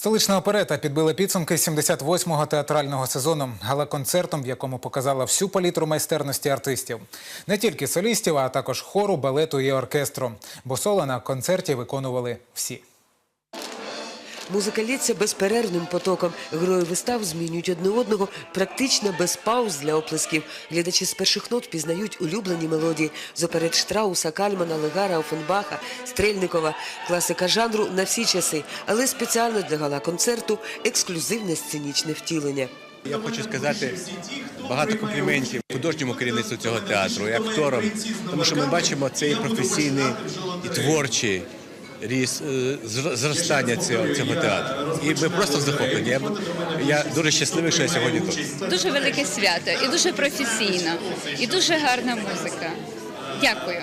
Столична оперета підбила підсумки 78-го театрального сезону гала-концертом, в якому показала всю палітру майстерності артистів. Не тільки солістів, а також хору, балету і оркестру. Бо соло на концерті виконували всі. Музика лється безперервним потоком. Герої вистав змінюють одне одного практично без пауз для оплесків. Глядачі з перших нот пізнають улюблені мелодії з оперет Штрауса, Кальмана, Легара, Офенбаха, Стрельникова, класика жанру на всі часи, але спеціально для гала-концерту ексклюзивне сценічне втілення. Я хочу сказати багато компліментів художньому керівництву цього театру і акторам, тому що ми бачимо цей професійний і творчий ріс е, зростання цього, цього театру. І ми просто захоплені. Я, я дуже щасливий, що я сьогодні тут. Дуже велике свято і дуже професійно, і дуже гарна музика. Дякую.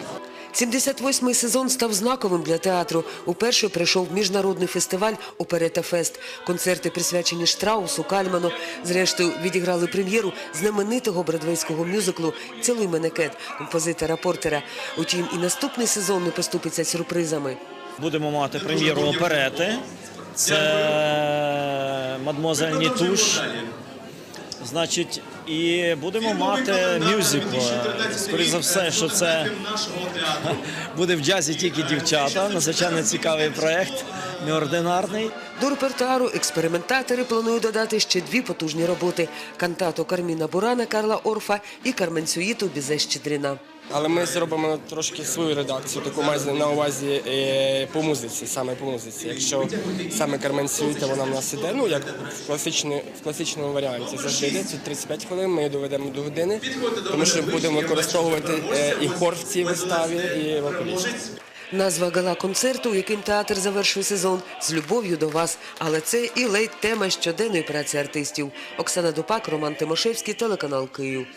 78-й сезон став знаковим для театру. Уперше прийшов міжнародний фестиваль Оперета Фест. Концерти присвячені Штраусу, Кальману. Зрештою, відіграли прем'єру знаменитого бродвейського мюзиклу «Цілуй мене кет» композитора Портера. Утім, і наступний сезон не поступиться сюрпризами. Будемо мати прем'єру оперети. Це мадмозель Нітуш. Значить, і будемо мати мюзикл. Скоріше за все, що це буде в джазі тільки дівчата. Надзвичайно цікавий проєкт, неординарний. До репертуару експериментатори планують додати ще дві потужні роботи: кантату Карміна Бурана Карла Орфа і Карменсюїту Бізе Щедріна. Але ми зробимо трошки свою редакцію, таку маю на увазі е, по музиці, саме по музиці. Якщо саме Кармен Сюїта, вона в нас іде, ну як в класичному, в класичному варіанті завжди йде, це 35 хвилин, ми її доведемо до години, тому що будемо використовувати е, і хор в цій виставі, і вокаліст. Назва гала-концерту, яким театр завершив сезон, з любов'ю до вас. Але це і лейт тема щоденної праці артистів. Оксана Дупак, Роман Тимошевський, телеканал Київ.